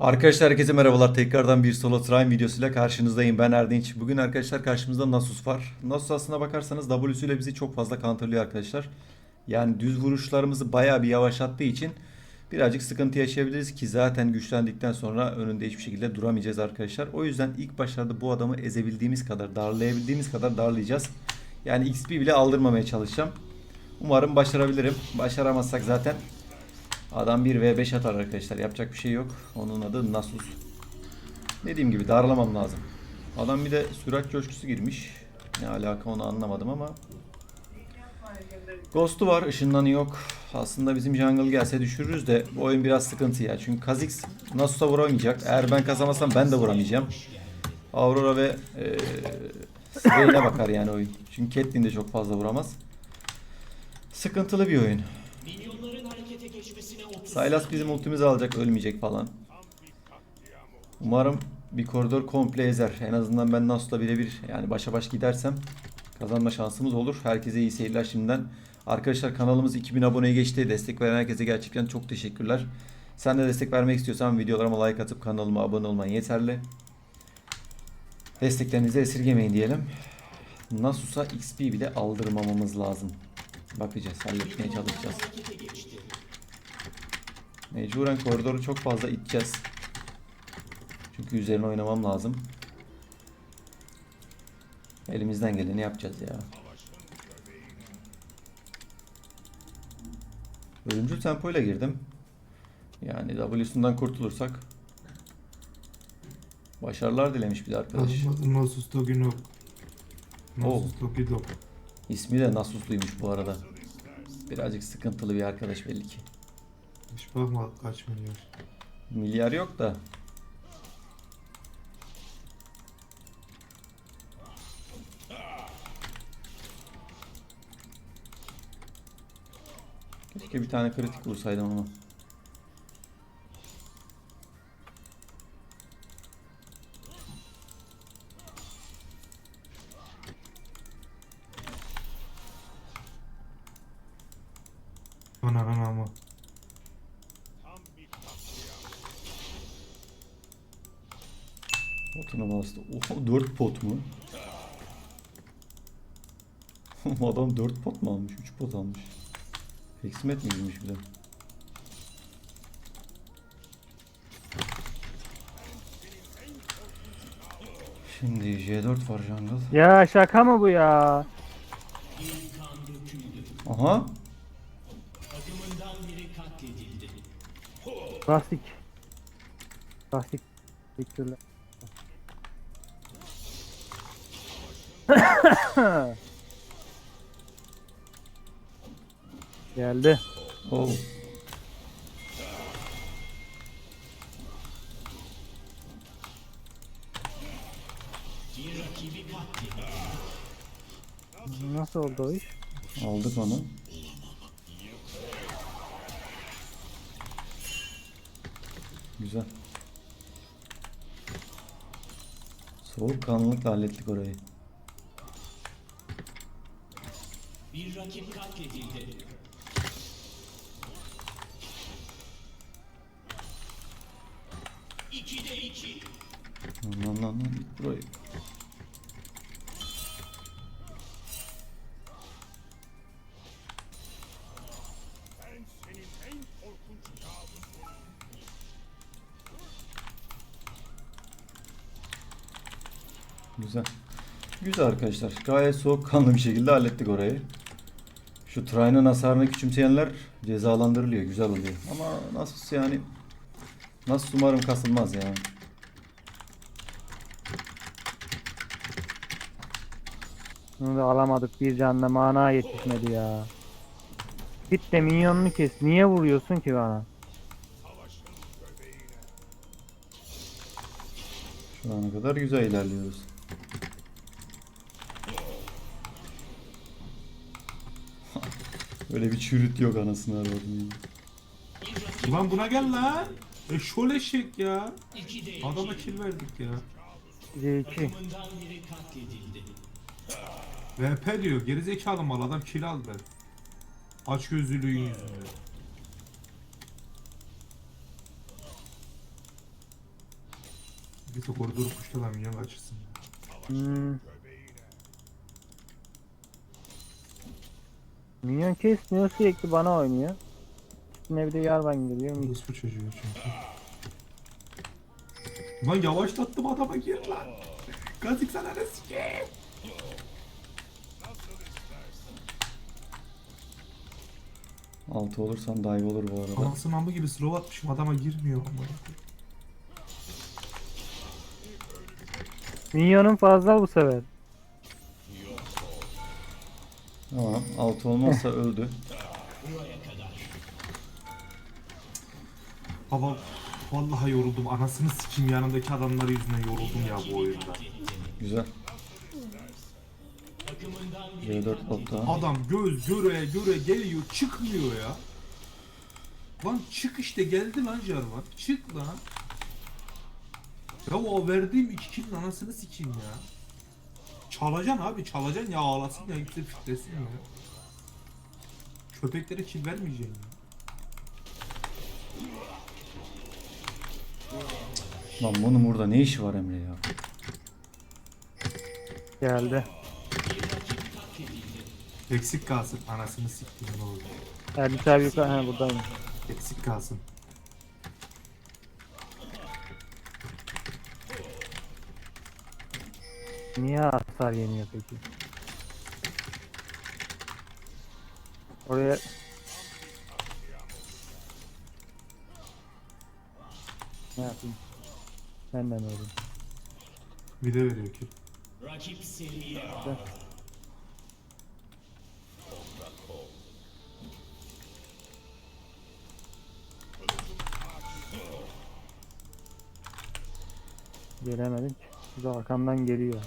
Arkadaşlar herkese merhabalar. Tekrardan bir solo Trime videosuyla karşınızdayım. Ben Erdinç. Bugün arkadaşlar karşımızda Nasus var. Nasus aslına bakarsanız W'suyla bizi çok fazla counterlıyor arkadaşlar. Yani düz vuruşlarımızı bayağı bir yavaşlattığı için birazcık sıkıntı yaşayabiliriz ki zaten güçlendikten sonra önünde hiçbir şekilde duramayacağız arkadaşlar. O yüzden ilk başlarda bu adamı ezebildiğimiz kadar, darlayabildiğimiz kadar darlayacağız. Yani XP bile aldırmamaya çalışacağım. Umarım başarabilirim. Başaramazsak zaten Adam bir V5 atar arkadaşlar. Yapacak bir şey yok. Onun adı Nasus. Dediğim gibi darlamam lazım. Adam bir de sürat coşkusu girmiş. Ne alaka onu anlamadım ama. Ghost'u var, ışınlanı yok. Aslında bizim jungle gelse düşürürüz de bu oyun biraz sıkıntı ya. Çünkü Kha'Zix Nasus'a vuramayacak. Eğer ben kazanmasam ben de vuramayacağım. Aurora ve Swain'e bakar yani oyun. Çünkü Caitlyn de çok fazla vuramaz. Sıkıntılı bir oyun. Sylas bizim ultimizi alacak, ölmeyecek falan. Umarım bir koridor komple ezer. En azından ben Nasus'la birebir yani başa baş gidersem kazanma şansımız olur. Herkese iyi seyirler şimdiden. Arkadaşlar kanalımız 2000 aboneye geçti. Destek veren herkese gerçekten çok teşekkürler. Sen de destek vermek istiyorsan videolarıma like atıp kanalıma abone olman yeterli. Desteklerinizi esirgemeyin diyelim. Nasus'a XP bile aldırmamamız lazım. Bakacağız, halletmeye çalışacağız. Mecburen koridoru çok fazla iteceğiz. Çünkü üzerine oynamam lazım. Elimizden geleni yapacağız ya. Ölümcül tempoyla girdim. Yani W'sundan kurtulursak başarılar dilemiş bir de arkadaş. Nasus Dogino. Oh. Nasus Dogido. İsmi de Nasusluymuş bu arada. Birazcık sıkıntılı bir arkadaş belli ki. Hiç bakma kaç milyon. Milyar yok da. Keşke bir tane kritik vursaydım ama. Ana ana ama. Potunu bastı. Oha 4 pot mu? Adam 4 pot mu almış? 3 pot almış. Eksimet mi girmiş bir de? Şimdi J4 var jungle. Ya şaka mı bu ya? Aha. Klasik. Klasik. Teşekkürler. Geldi. Oh. Nasıl oldu o iş? Aldık onu. Güzel. Soğukkanlılıkla hallettik orayı. Bir rakip katledildi. İkide iki. Lan lan lan lan git burayı. Güzel. Güzel arkadaşlar. Gayet soğukkanlı bir şekilde hallettik orayı. Şu Trine'ın hasarını küçümseyenler cezalandırılıyor. Güzel oluyor. Ama nasıl yani nasıl umarım kasılmaz yani. Bunu da alamadık. Bir canla mana yetişmedi ya. Git de minyonunu kes. Niye vuruyorsun ki bana? Şu ana kadar güzel ilerliyoruz. Öyle bir çürüt yok anasını aradım. Ulan buna gel lan. Eşol eşek ya. Adama kill verdik ya. C2. Takımından biri katledildi. VP diyor. Gerizekalı mal adam kill aldı. Aç gözlülüğün yüzünden. Bir tek koridoru kuşta da minyon kaçırsın. Hmm. Minyon kesmiyor sürekli bana oynuyor. Üstüne bir de yarban geliyor. mis. Orospu çocuğu çünkü. Lan yavaşlattım adama gir lan. Gazik sana ne sikeyim. Altı olursan daha iyi olur bu arada. Anasının amı gibi slow atmışım adama girmiyor ama. Minyonun fazla bu sefer. Tamam. Altı olmazsa öldü. Baba vallahi yoruldum. Anasını sikeyim yanındaki adamlar yüzünden yoruldum ya bu oyunda. Güzel. C4 botta. Adam göz göre göre geliyor çıkmıyor ya. Lan çık işte geldi lan Jarvan. Çık lan. Ya o verdiğim iki killin anasını sikeyim ya. Çalacaksın abi çalacaksın ya ağlasın ya gitsin fitresin ya. Köpeklere kill vermeyeceksin ya. Lan bunun burada ne işi var Emre ya? Geldi. Eksik kalsın anasını siktim ne oldu. Erdinç abi yukarı. Ha buradayım. Eksik kalsın. Niye hasar yeniyor peki? Oraya Ne yapayım? De öldüm? Bir de veriyor kill. Rakip bağladı. Gelemedim ki. Bu da arkamdan geliyor.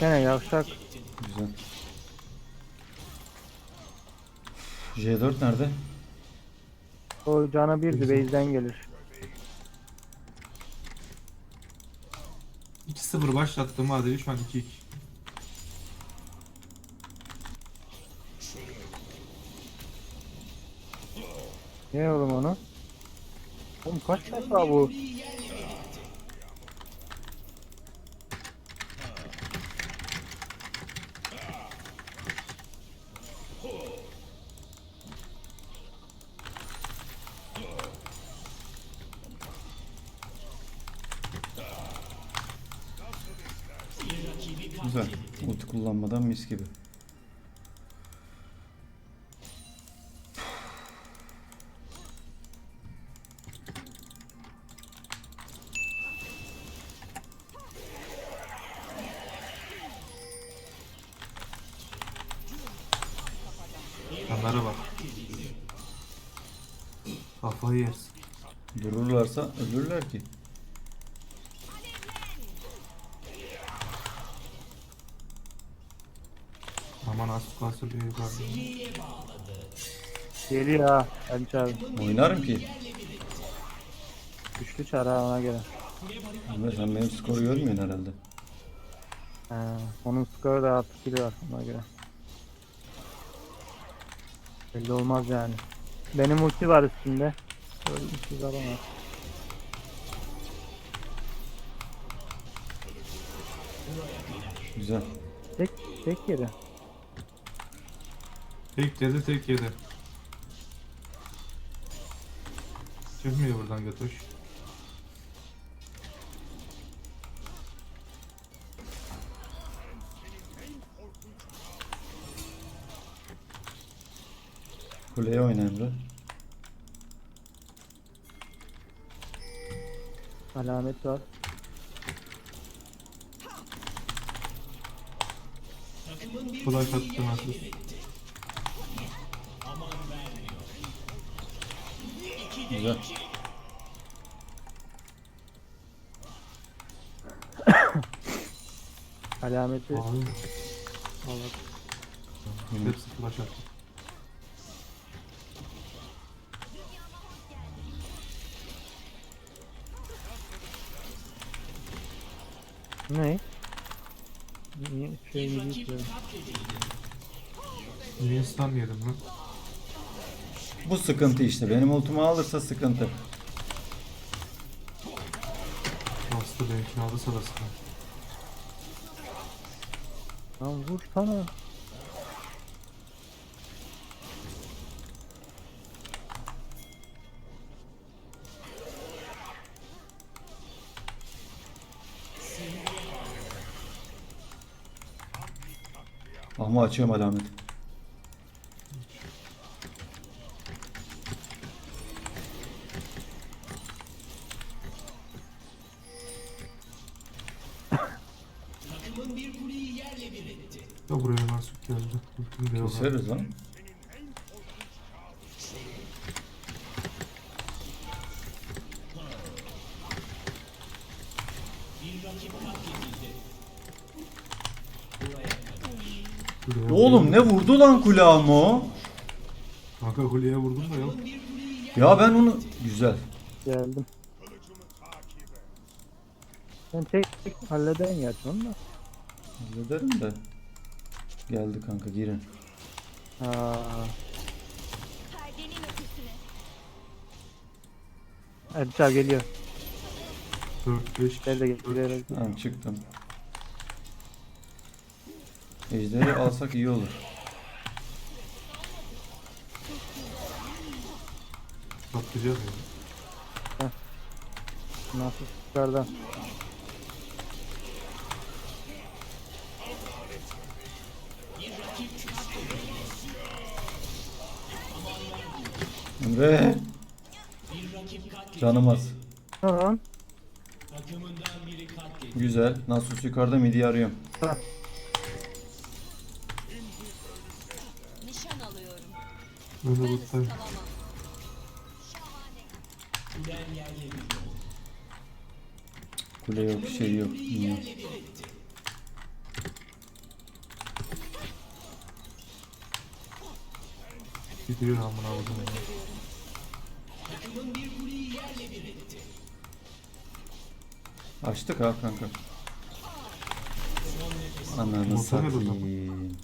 Gene yavşak. Güzel. J4 nerede? O canı birdi base'den gelir. 2-0 başlattım hadi şu an 2-2. Ne oğlum onu? Oğlum kaç defa bu? Güzel. Ulti kullanmadan mis gibi. Onlara bak. Kafayı yersin. Dururlarsa ölürler ki. Aman Asuka sürüyor yukarıda. Geliyor ha. Erdinç abi. Oynarım ki. Güçlü çar ha ona göre. Emre sen benim skoru görmüyorsun herhalde. Ha, onun skoru da 6 kilo var ona göre. Belli olmaz yani. Benim ulti var üstünde. Öyle bir şey alamaz. Güzel. Tek, tek yeri. Tek yedi tek yedi. Çıkmıyor buradan götür. Kuleye oyna Emre. Alamet var. Flash attı nasıl? Güzel. Alameti Abi Allah. hepsi flash attı. Ne? Niye şey gidiyor? Niye stun yedim lan? Bu sıkıntı işte. Benim ultumu alırsa sıkıntı. Bastı benimkini aldı sırasına. Lan vur Ama açıyorum alamet. Ya buraya Marsuk geldi. Yok. Keseriz lan. Oğlum ne vurdu lan kulağıma o? Kanka kuleye vurdum da yok. Ya ben onu... Güzel. Geldim. Ben tek tek hallederim gerçi onu da. Hallederim de. Geldi kanka girin. Aa. Erdal geliyor. 4-5 Gel de geliyor. Tamam çıktım. Ejderi alsak iyi olur. patlayacak ya. Nasıl çıkardan. Emre. Canım az. Tamam. Güzel. Nasus yukarıda midi arıyorum. Nişan Bir oldu. Kule yok, şey yok. Etti. Gidiyor amına koydum ya. Açtık ha kanka. Ananı bu satayım.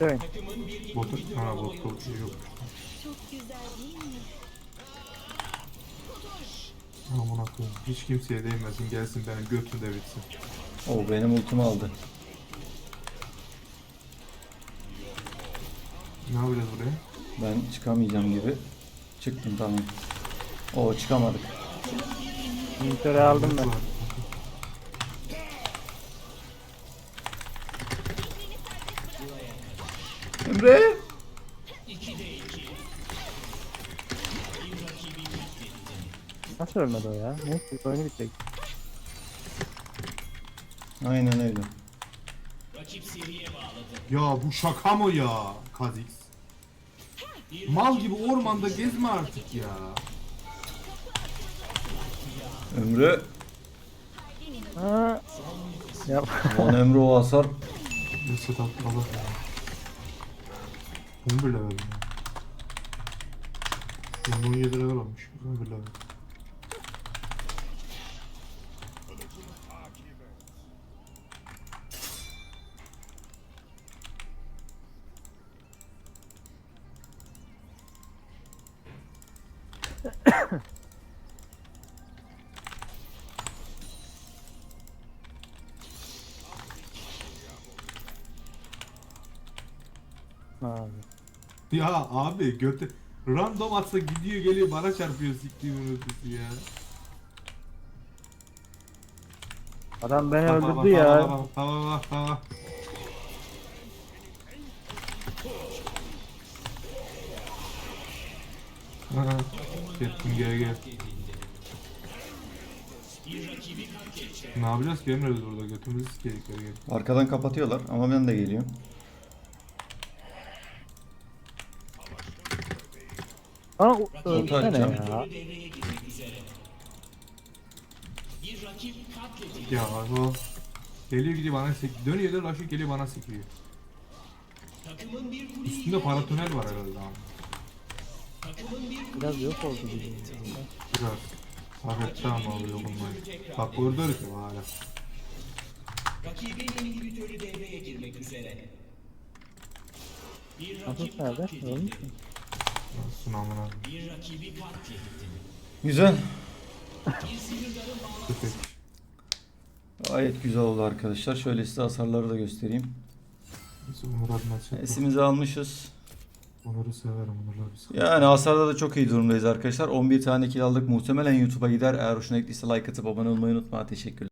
Evet. Bot, ha bot bot şey yok. Çok güzel değil mi? Amına koyayım. Hiç kimseye değmesin gelsin benim götüm de bitsin. O benim ultumu aldı. Ne yapacağız buraya? Ben çıkamayacağım gibi. Çıktım tamam. O çıkamadık. Mintöre aldım ben. Emre. Nasıl ölmedi o ya? Neyse oyunu bitecek. Aynen öyle. Ya bu şaka mı ya Kazix? Mal gibi ormanda gezme artık ya. Emre. Ha. Ya Lan Emre o hasar. Neyse tatlı. 11 level ya. Yani 17 level olmuş. 11 level. abi. Ya abi göte random atsa gidiyor geliyor bana çarpıyor siktiğimin ötesi ya. Adam beni öldürdü ya. bak, bak. Aha, Gittim gel gel. Ne yapacağız ki Emre biz burada götümüzü sikedik gel gel. Arkadan kapatıyorlar ama ben de geliyorum. Aa ölsene ya. Ya o geliyor gidiyor bana sek dönüyor da laşık geliyor bana sekiyor. Üstünde paratünel var herhalde abi. Biraz yok oldu gibi. Biraz. Pakette ama abi dokunmayın. Bak koridor ki hala. Rakibin inhibitörü devreye girmek üzere. Bir Nasıl rakip nerede? katledildi. Ölmüş mü? Nasılsın amına? Bir rakibi katledildi. Güzel. Gayet güzel oldu arkadaşlar. Şöyle size hasarları da göstereyim. Esimizi almışız. Onur'u severim Onur'la. Yani hasarda da çok iyi durumdayız arkadaşlar. 11 tane kill aldık. Muhtemelen YouTube'a gider. Eğer hoşuna gittiyse like atıp abone olmayı unutma. Teşekkürler.